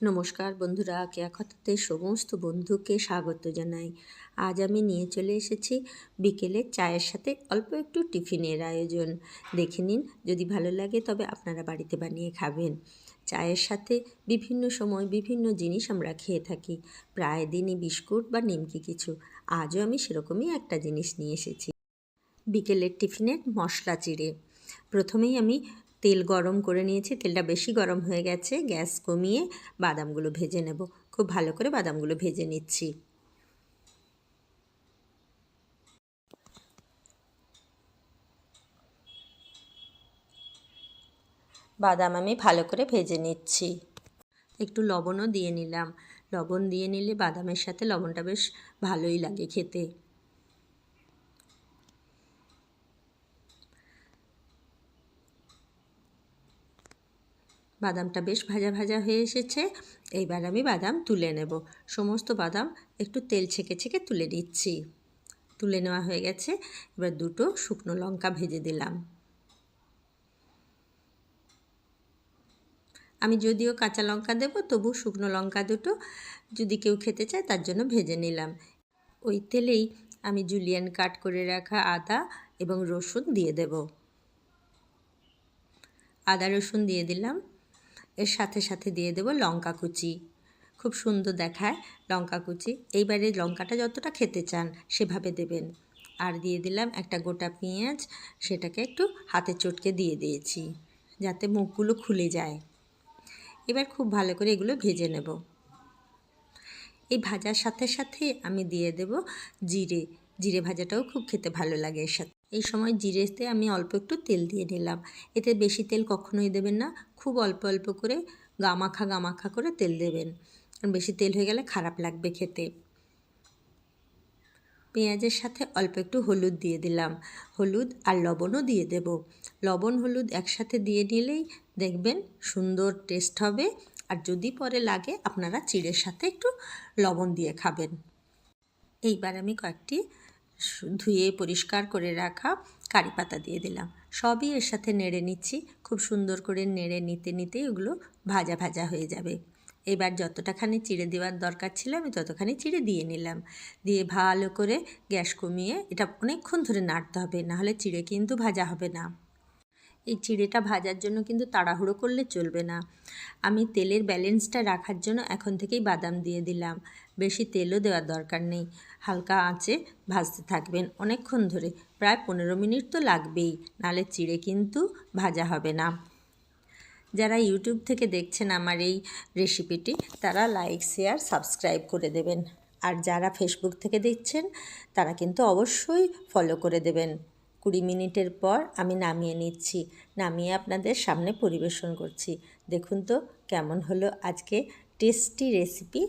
নমস্কার বন্ধুরা কেয়া কথাতে সমস্ত বন্ধুকে স্বাগত জানাই। আজ আমি নিয়ে চলে এসেছি বিকেলে চায়ের সাথে অল্প একটু টিফিনের আয়োজন। দেখে নিন, যদি ভালো লাগে তবে আপনারা বাড়িতে বানিয়ে খাবেন। চায়ের সাথে বিভিন্ন সময় বিভিন্ন জিনিস আমরা খেয়ে থাকি, প্রায় দিনই বিস্কুট বা নিমকি কিছু। আজও আমি সেরকমই একটা জিনিস নিয়ে এসেছি। বিকেলের টিফিনের মশলা চিড়ে। প্রথমেই আমি তেল গরম করে নিয়েছি, তেলটা বেশি গরম হয়ে গেছে, গ্যাস কমিয়ে বাদামগুলো ভেজে নেব। খুব ভালো করে বাদামগুলো ভেজে নিচ্ছি। বাদাম আমি ভালো করে ভেজে নিচ্ছি। একটু লবণও দিয়ে নিলাম। লবণ দিয়ে নিলে বাদামের সাথে লবণটা বেশ ভালোই লাগে খেতে। বাদামটা বেশ ভাজা ভাজা হয়ে এসেছে। এইবার আমি বাদাম তুলে নেব। সমস্ত বাদাম একটু তেল ছেঁকে ছেঁকে তুলে দিচ্ছি তুলে নেওয়া হয়ে গেছে। এবার দুটো শুকনো লঙ্কা ভেজে দিলাম। আমি যদিও কাঁচা লঙ্কা দেব, তবু শুকনো লঙ্কা দুটো যদি কেউ খেতে চায় তার জন্য ভেজে নিলাম। ওই তেলেই আমি জুলিয়ান কাট করে রাখা আদা এবং রসুন দিয়ে দেব। আদা রসুন দিয়ে দিলাম। এর সাথে সাথে দিয়ে দেবো লঙ্কা কুচি। খুব সুন্দর দেখায় লঙ্কা কুচি। এইবারে লঙ্কাটা যতটা খেতে চান সেভাবে দেবেন। আর দিয়ে দিলাম একটা গোটা পেঁয়াজ, সেটাকে একটু হাতে চটকে দিয়ে দিয়েছি, যাতে মুখগুলো খুলে যায়। এবার খুব ভালো করে এগুলো ভেজে নেব। এই ভাজার সাথে সাথে আমি দিয়ে দেব জিরে। জিরে ভাজাটাও খুব খেতে ভালো লাগে এর সাথে। এই সময় জিরেতে আমি অল্প একটু তেল দিয়ে নিলাম। এতে বেশি তেল কখনোই দেবেন না, খুব অল্প অল্প করে গামাখা গামাখা করে তেল দেবেন। কারণ বেশি তেল হয়ে গেলে খারাপ লাগবে খেতে। পেঁয়াজের সাথে অল্প একটু হলুদ দিয়ে দিলাম। হলুদ আর লবণও দিয়ে দেব। লবণ হলুদ একসাথে দিয়ে নিলেই দেখবেন সুন্দর টেস্ট হবে। আর যদি পরে লাগে, আপনারা চিড়ের সাথে একটু লবণ দিয়ে খাবেন। এইবার আমি কয়েকটি ধুয়ে পরিষ্কার করে রাখা কারি পাতা দিয়ে দিলাম। সবই এর সাথে নেড়ে নিচ্ছি। খুব সুন্দর করে নেড়ে নিতে নিতে ওগুলো ভাজা ভাজা হয়ে যাবে। এবার যতটাখানি চিড়ে দেওয়ার দরকার ছিল আমি ততখানি চিড়ে দিয়ে নিলাম। দিয়ে ভালো করে গ্যাস কমিয়ে এটা অনেকক্ষণ ধরে নাড়তে হবে, নাহলে চিড়ে কিন্তু ভাজা হবে না। এই চিড়েটা ভাজার জন্য কিন্তু তাড়াহুড়ো করলে চলবে না। আমি তেলের ব্যালেন্সটা রাখার জন্য এখন থেকেই বাদাম দিয়ে দিলাম। বেশি তেলও দেওয়ার দরকার নেই। হালকা আঁচে ভাজতে থাকবেন অনেকক্ষণ ধরে। প্রায় পনেরো মিনিট তো লাগবেই, নালে চিড়ে কিন্তু ভাজা হবে না। যারা ইউটিউব থেকে দেখছেন আমার এই রেসিপিটি, তারা লাইক, শেয়ার, সাবস্ক্রাইব করে দেবেন। আর যারা ফেসবুক থেকে দেখছেন, তারা কিন্তু অবশ্যই ফলো করে দেবেন। কুড়ি মিনিটের পর আমি নামিয়ে নিচ্ছি। নামিয়ে আপনাদের সামনে পরিবেশন করছি। দেখুন তো কেমন হলো আজকে টেস্টি রেসিপি।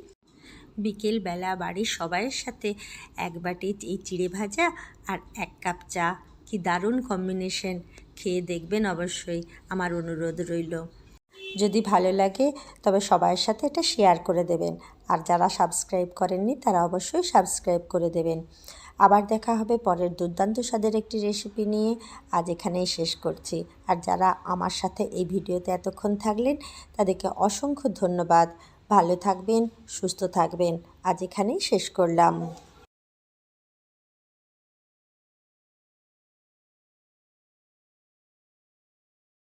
বিকেলবেলা বাড়ির সবাইয়ের সাথে এক বাটি এই চিড়ে ভাজা আর এক কাপ চা। কি দারুণ কম্বিনেশন খেয়ে দেখবেন অবশ্যই। আমার অনুরোধ রইল। যদি ভালো লাগে, তবে সবার সাথে এটা শেয়ার করে দেবেন। আর যারা সাবস্ক্রাইব করেননি, তারা অবশ্যই সাবস্ক্রাইব করে দেবেন। আবার দেখা হবে পরের দুর্দান্ত স্বাদের একটি রেসিপি নিয়ে। আজ এখানেই শেষ করছি। আর যারা আমার সাথে এই ভিডিওতে এতক্ষণ থাকলেন, তাদেরকে অসংখ্য ধন্যবাদ। ভালো থাকবেন, সুস্থ থাকবেন। আজ এখানেই শেষ করলাম।